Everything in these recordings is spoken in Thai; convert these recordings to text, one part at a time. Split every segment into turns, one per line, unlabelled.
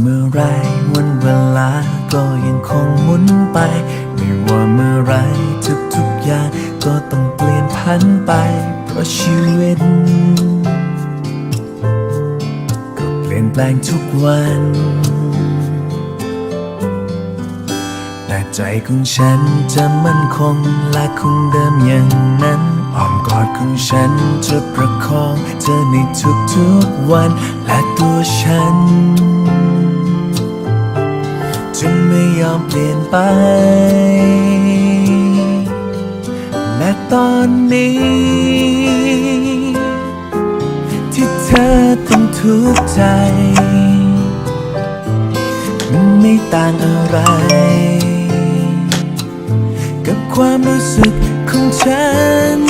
เมื่อไรวันเวลาก็ยังคงหมุนไป ไม่ว่าเมื่อไรทุกๆอย่างก็ต้องเปลี่ยนพันไป เพราะชีวิต ก็เปลี่ยนแปลงทุกวัน แต่ใจของฉันจะมั่นคงและคงเดิมอย่างนั้นอ้อมกอดของฉันจะประคองเธอในทุกๆวันและตัวฉัน จะไม่ยอมเปลี่ยนไปและตอนนี้ ที่เธอต้องทุกข์ใจ มันไม่ต่างอะไร กับความรู้สึกของฉัน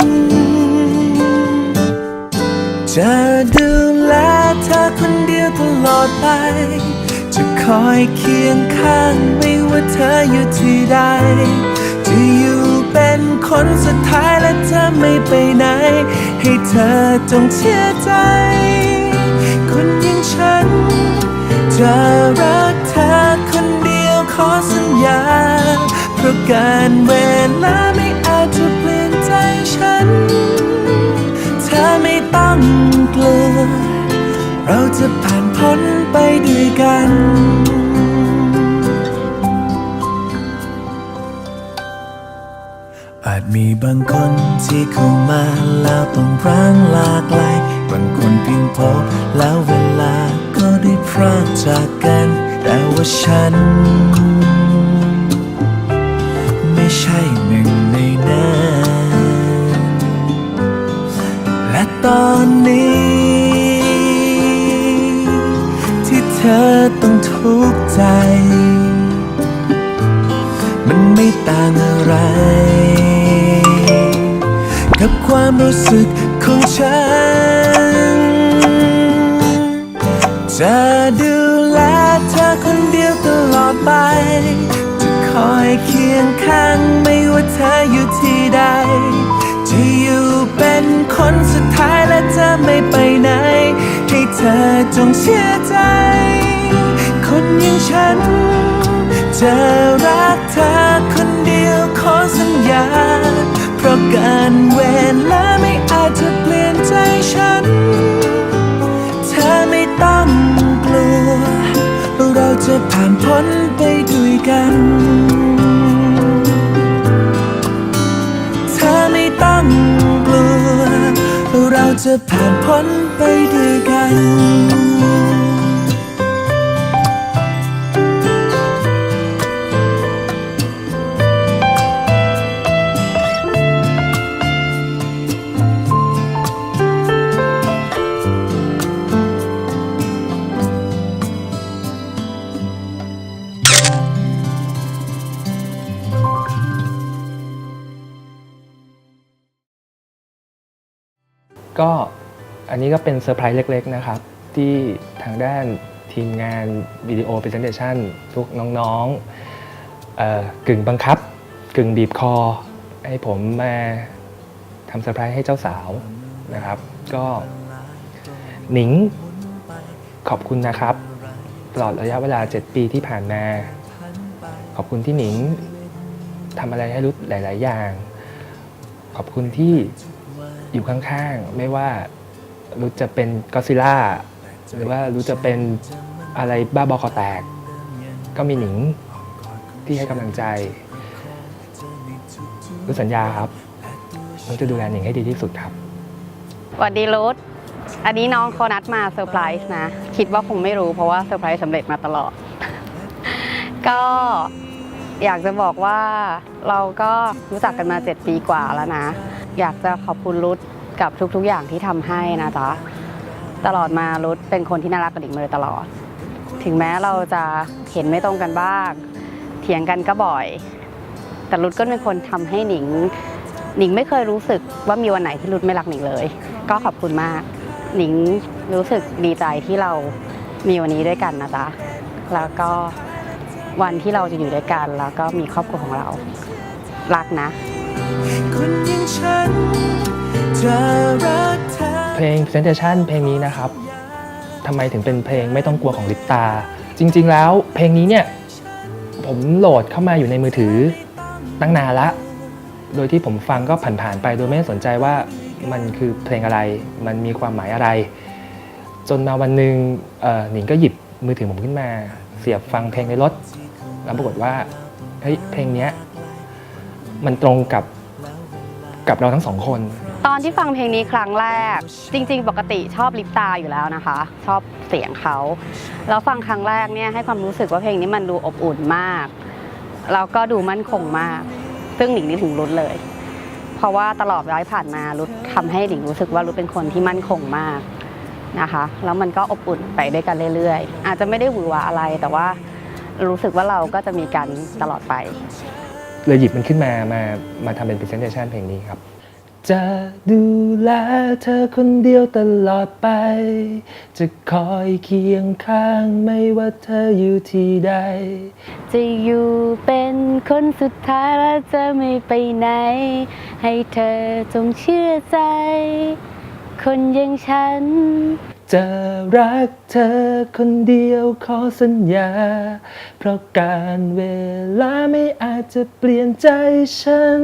จะดูแลเธอคนเดียวตลอดไป จะคอยเคียงข้างไม่ว่าเธออยู่ที่ใด จะอยู่เป็นคนสุดท้ายและเธอไม่ไปไหน ให้เธอจงเชื่อใจ คนอย่างฉัน จะรักเธอคนเดียวขอสัญญา เพราะการเวลาไม่อาจจะเปลี่ยนใจฉัน เธอไม่ต้องกลัว เราจะผ่านพ้นไปด้วยกันอาจมีบางคนที่เข้ามาแล้วต้องร้างลากหลบางคนเพียงพอแล้วเวลาก็ได้พรากจากกัน แต่ว่าฉัน ไม่ใช่หนึ่งในนั้นและตอนนี้ อต้องทุกข์ใจ มันไม่ต่างอะไร กับความรู้สึกของฉัน จะดูแลเธอคนเดียวตลอดไป จะคอยเคียงข้างไม่ว่าเธออยู่ที่ใด จะอยู่เป็นคนสุดท้ายและจะไม่ไปไหน ให้เธอจงเชื่อใจ คนอย่างฉัน จะรักเธอคนเดียวขอสัญญา เพราะการเวลาไม่อาจจะเปลี่ยนใจฉัน เธอไม่ต้องกลัว เราจะผ่านพ้นไปด้วยกันเธอไม่ต้องกลัวเราจะผ่านพ้นไปด้วยกัน
ก็อันนี้ก็เป็นเซอร์ไพรส์เล็ก ๆ นะครับ ที่ทางด้านทีมงานวิดีโอ p ร e เซนเ t ชันทุกน้องๆกึ่งบังคับ กึ่งบีบคอ ให้ผมมาทำเซอร์ไพรส์ให้เจ้าสาวนะครับ ก็หนิงขอบคุณนะครับ ตลอดระยะเวลา 7 ปีที่ผ่านมา ขอบคุณที่หนิงทำอะไรให้รู้หลาย ๆ อย่าง ขอบคุณที่ อยู่ข้างๆ ไม่ว่ารู้จะเป็นกอซิล่าหรือว่ารู้จะเป็นอะไรบ้าบอคอแตก ก็มีหนิงที่ให้กำลังใจรู้สัญญาครับรู้จะดูแลหนิงให้ดีที่สุดครับ
สวัสดีรุธอันนี้น้องเขานัดมาเซอร์ไพรส์นะ คิดว่าคงไม่รู้เพราะว่าเซอร์ไพรส์สำเร็จมาตลอด ก็อยากจะบอกว่าเราก็รู้จักกันมา 7 ปีกว่าแล้วนะ อยากจะขอบคุณรุธกับทุก ๆ อย่างที่ทำให้นะจ๊ะตลอดมารุธเป็นคนที่น่ารักกับหนิงมาโดยตลอด ถึงแม้เราจะเห็นไม่ตรงกันบ้าง เถียงกันก็บ่อย แต่รุธก็เป็นคนทำให้หนิง หนิงไม่เคยรู้สึกว่ามีวันไหนที่รุธไม่รักหนิงเลย ก็ขอบคุณมาก หนิงรู้สึกดีใจที่เรามีวันนี้ด้วยกันนะจ๊ะแล้วก็วันที่เราจะอยู่ด้วยกัน แล้วก็มีครอบครัวของเรารักนะ
ฉันจะรักเธอ
เพลง Presentation เพลงนี้นะครับทำไมถึงเป็นเพลงไม่ต้องกลัวของลิปตา จริง ๆ แล้วเพลงนี้เนี่ยผมโหลดเข้ามาอยู่ในมือถือตั้งนานละ โดยที่ผมฟังก็ผ่านๆไปโดยไม่สนใจว่ามันคือเพลงอะไร มันมีความหมายอะไร จนมาวันหนึ่งหนิงก็หยิบมือถือผมขึ้นมา เสียบฟังเพลงในรถ แล้วปรากฏว่าเฮ้ยเพลงนี้มันตรงกับ กับเราทั้งสองคน
ตอนที่ฟังเพลงนี้ครั้งแรก จริง ๆ ปกติชอบลิปตาอยู่แล้วนะคะ ชอบเสียงเขาแล้วฟังครั้งแรกเนี่ยให้ความรู้สึกว่าเพลงนี้มันดูอบอุ่นมากแล้วก็ดูมั่นคงมาก ซึ่งหนิงนี่ถึงรุ้เลย เพราะว่าตลอดเวลาที่ผ่านมารุ้ทำให้หนิงรู้สึกว่ารุ้เป็นคนที่มั่นคงมากนะคะแล้วมันก็อบอุ่นไปด้วยกันเรื่อยๆ อาจจะไม่ได้หวือหวาอะไรแต่ว่ารู้สึกว่าเราก็จะมีกันตลอดไป
เลยหยิบมันขึ้นมามามาทำเป็น presentation เพลงนี้ครับ จะดูแลเธอคนเดียวตลอดไป จะคอยเคียงข้างไม่ว่าเธออยู่ที่ใด
จะอยู่เป็นคนสุดท้ายและจะไม่ไปไหน ให้เธอจงเชื่อใจ คนอย่างฉัน
จะรักเธอคนเดียวขอสัญญา เพราะการเวลาไม่อาจจะเปลี่ยนใจฉัน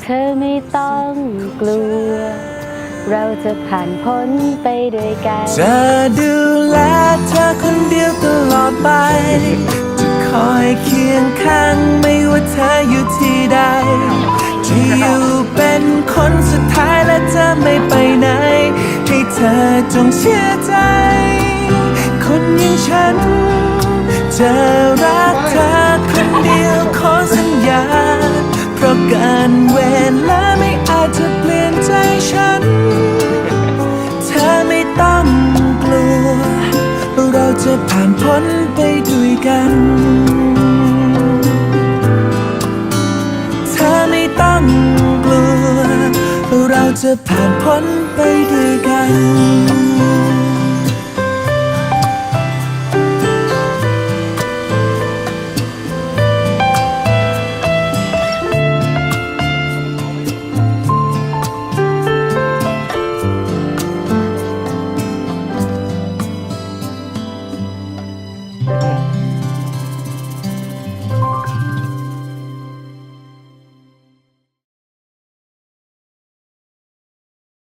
เธอไม่ต้องกลัว เราจะผ่านพ้นไปด้วยกัน
จะดูแลเธอคนเดียวตลอดไป จะคอยเคียงข้างไม่ว่าเธออยู่ที่ใดจะอยู่เป็นคนสุดท้ายและจะไม่ไปไหนให้ เธอจงเชื่อใจ คนอย่างฉัน จะรักเธอคนเดียวขอสัญญา เพราะการเวลาไม่อาจจะเปลี่ยนใจฉัน เธอไม่ต้องกลัว เราจะผ่านพ้นไปด้วยกันเธอไม่ต้องกลัวเราจะผ่านพ้นไปด้วยกัน you.